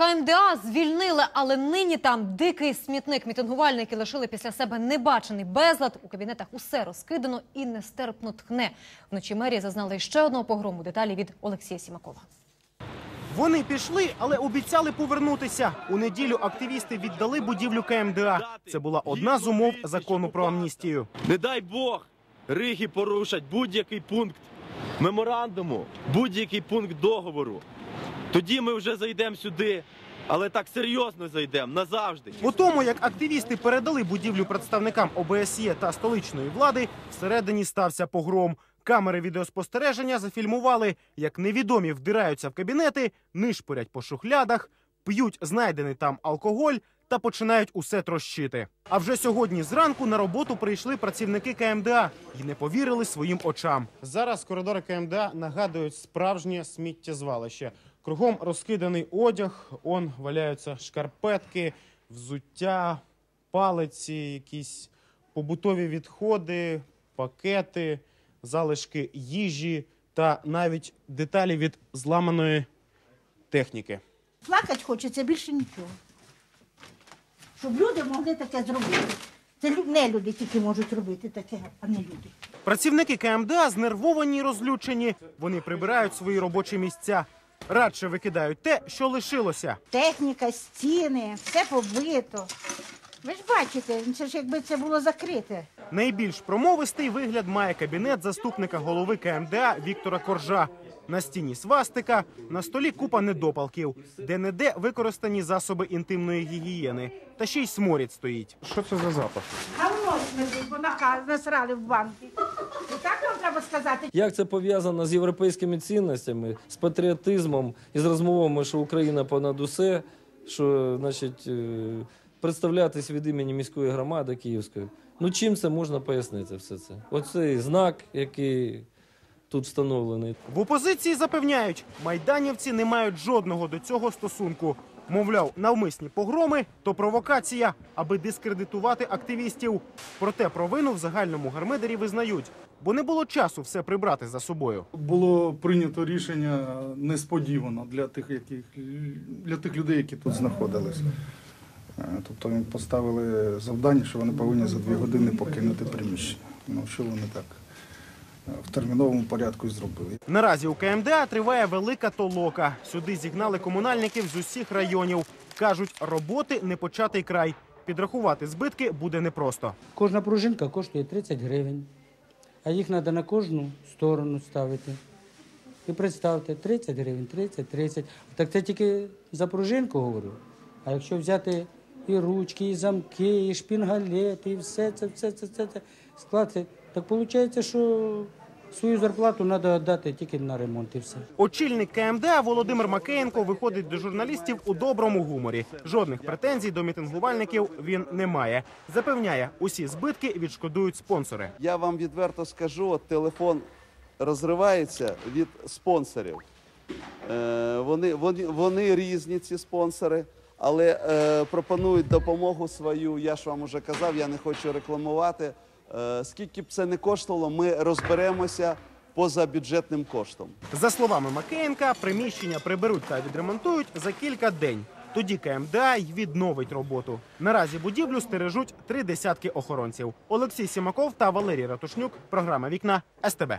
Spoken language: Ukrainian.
КМДА звільнили, але нині там дикий смітник. Мітингувальники лишили після себе небачений безлад. У кабінетах усе розкидано і нестерпно тхне. Вночі мерії зазнали ще одного погрому. Деталі від Олексія Сімакова. Вони пішли, але обіцяли повернутися. У неділю активісти віддали будівлю КМДА. Це була одна з умов закону про амністію. Не дай Бог, Риги порушать будь-який пункт меморандуму, будь-який пункт договору. Тоді ми вже зайдемо сюди, але так серйозно зайдемо назавжди. У тому, як активісти передали будівлю представникам ОБСЄ та столичної влади, всередині стався погром. Камери відеоспостереження зафільмували, як невідомі вдираються в кабінети, нишпорять по шухлядах, п'ють знайдений там алкоголь та починають усе трощити. А вже сьогодні зранку на роботу прийшли працівники КМДА і не повірили своїм очам. Зараз коридори КМДА нагадують справжнє сміттєзвалище. Кругом розкиданий одяг, он валяються шкарпетки, взуття, палиці, якісь побутові відходи, пакети, залишки їжі та навіть деталі від зламаної техніки. Плакати хочеться більше нічого. Щоб люди могли таке зробити. Це не люди тільки можуть робити таке, а не люди. Працівники КМДА знервовані й розлючені. Вони прибирають свої робочі місця. Радше викидають те, що лишилося. Техніка, стіни, все побито. Ви ж бачите, це ж якби це було закрите. Найбільш промовистий вигляд має кабінет заступника голови КМДА Віктора Коржа. На стіні свастика, на столі купа недопалків, де не де використані засоби інтимної гігієни. Та ще й сморід стоїть. Що це за запах? Смердить, бо насрали в банки. Треба сказати. Як це пов'язано з європейськими цінностями, з патріотизмом і з розмовами, що Україна понад усе, що значить, е, представлятись від імені міської громади Київської. Ну чим це можна пояснити все це? Оцей знак, який тут встановлений. В опозиції запевняють, майданівці не мають жодного до цього стосунку. Мовляв, навмисні погроми то провокація, аби дискредитувати активістів. Проте провину в загальному гармидері визнають, бо не було часу все прибрати за собою. Було прийнято рішення несподівано для тих, яких, для тих людей, які тут знаходилися. Е, Тобто їм поставили завдання, що вони повинні за дві години покинути приміщення. Ну, що вони так в терміновому порядку і зробили. Наразі у КМДА триває велика толока. Сюди зігнали комунальників з усіх районів. Кажуть, роботи не початий край. Підрахувати збитки буде непросто. Кожна пружинка коштує 30 гривень, а їх треба на кожну сторону ставити. І представте, 30 гривень, 30, 30. Так це тільки за пружинку говорю. А якщо взяти і ручки, і замки, і шпінгалети, і все це, все це, це, це скласти, так виходить, що свою зарплату треба віддати тільки на ремонт і все. Очільник КМДА Володимир Макеєнко виходить до журналістів у доброму гуморі. Жодних претензій до мітингувальників він не має. Запевняє, усі збитки відшкодують спонсори. Я вам відверто скажу, телефон розривається від спонсорів. Е, вони, вони, вони різні, ці спонсори, але е, пропонують допомогу свою. Я ж вам уже казав, я не хочу рекламувати. Е, скільки б це не коштувало, ми розберемося поза бюджетним коштом. За словами Макеєнка, приміщення приберуть та відремонтують за кілька день. Тоді КМДА й відновить роботу. Наразі будівлю стережуть три десятки охоронців. Олексій Сімаков та Валерій Ратушнюк. Програма Вікна СТБ.